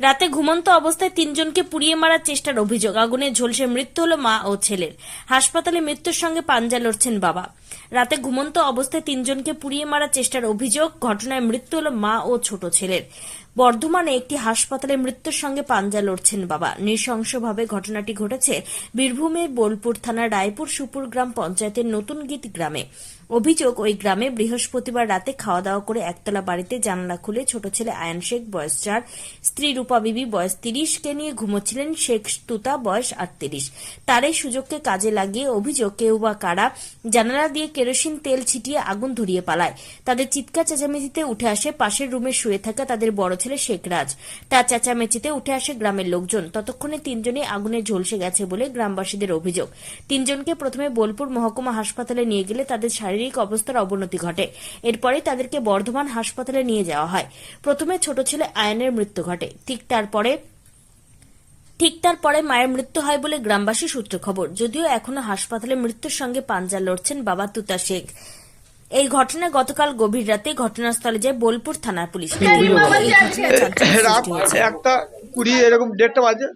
রাতে ঘুমন্ত অবস্থায় তিনজনকে পুড়িয়ে মারার চেষ্টার অভিযোগ। আগুনে ঝলসে মৃত্যু হল মা ও ছেলের। হাসপাতালে মৃত্যুর সঙ্গে পাঞ্জা লড়ছেন বাবা। রাতে ঘুমন্ত অবস্থায় তিনজনকে পুড়িয়ে মারার চেষ্টার অভিযোগ, ঘটনায় মৃত্যু হল মা ও ছোট ছেলের। বর্ধমানে একটি হাসপাতালে মৃত্যুর সঙ্গে পাঞ্জা লড়ছেন বাবা। নৃশংসভাবে ঘটনাটি ঘটেছে বীরভূমের বোলপুর থানার রায়পুর সুপুর গ্রাম পঞ্চায়েতের নতুন গীত গ্রামে। অভিযোগ, ওই গ্রামে বৃহস্পতিবার রাতে খাওয়া দাওয়া করে একতলা বাড়িতে জানালা খুলে ছোট ছেলে আয়ান শেখ, বয়স চার, স্ত্রী রূপা বিবি, বয়স তিরিশকে নিয়ে ঘুমোচ্ছিলেন শেখ তুতা, বয়স আটত্রিশ। তার এই সুযোগকে কাজে লাগিয়ে অভিযোগ, কেউ বা কারা জানালা দিয়ে কেরোসিন, তেল ছিটিয়ে আগুন ধরিয়ে পালায়। তাদের চিৎকার চেঁচামেচিতে উঠে আসে পাশের রুমে শুয়ে থাকা তাদের বড় ছেলে শেখ রাজ তার চেঁচামেচিতে উঠে আসে গ্রামের লোকজন। ততক্ষণে তিনজনই আগুনে ঝলসে গেছে বলে গ্রামবাসীদের অভিযোগ। তিনজনকে প্রথমে বোলপুর মহকুমা হাসপাতালে নিয়ে গেলে তাদের শারীরিক অবস্থার অবনতি ঘটে। এরপরে তাদেরকে বর্ধমান হাসপাতালে নিয়ে যাওয়া হয়। প্রথমে ছোট ছেলে আয়নের মৃত্যু ঘটে। ঠিক তারপরে ঠিক তার পরে মায়ের মৃত্যু হয় বলে গ্রামবাসী সূত্রে খবর। যদিও এখনও হাসপাতালে মৃত্যুর সঙ্গে পাঞ্জা লড়ছেন বাবা তুতা শেখ। এই ঘটনায় গতকাল গভীর রাতে ঘটনাস্থলে যায় বোলপুর থানার পুলিশ। রাত একটা কুড়ি এরকম দেড়টা বাজে।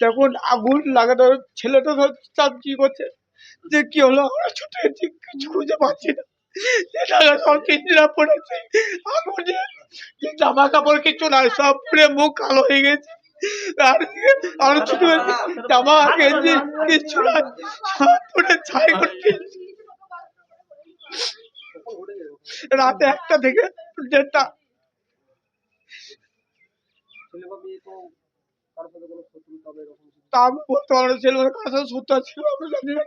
তখন আগুন লাগানো ছেলেটা ধর চাপচি করছে? যে কি হলো? আমরা ছুটে কিছু খুঁজে পাচ্ছি না। সব পড়েছে আগুনে জামা কাপড় কিছু নাই সব পুড়ে মুখ কালো হয়ে গেছে। আর ছুটে জামা, গেঞ্জি, কিচ্ছু সব ছাই করছে। রাতে একটা থেকে দেড়টা। তা আমি বলতে পারব না ছেলেমেয়ের কার সাথে সত্য ছিল জানি না।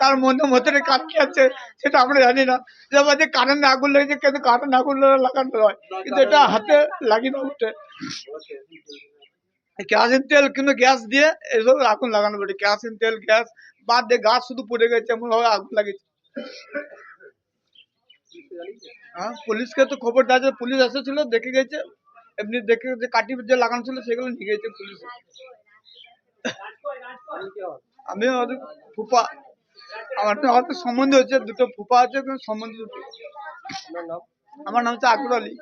তার মধ্যে মধ্যে কাজ কি আছে, সেটা আমরা জানি না। যে বলছে কারেন্ট আগুন লেগেছে কিন্তু কারেন্ট আগুন লাগানো হয়। কিন্তু এটা হাতে লাগিয়ে না উঠে। কেরাসিন তেল কিন্তু গ্যাস দিয়ে এসব আগুন লাগানো পড়ে কেরাসিন তেল গ্যাস বাদ দিয়ে গাছ শুধু পুড়ে গেছে এমন ভাবে আগুন লাগিয়েছে। হ্যাঁ পুলিশকে তো খবর দেওয়া পুলিশ এসেছিল দেখে গেছে এমনি দেখে যে কাটি যে লাগানো ছিল সেগুলো নিয়ে গেছে পুলিশ। আমি ওদের ফুপা আমার তো আমার তো সম্বন্ধ হচ্ছে দুটো ফুপা আছে সম্বন্ধ আমার নাম হচ্ছে আকবর আলী।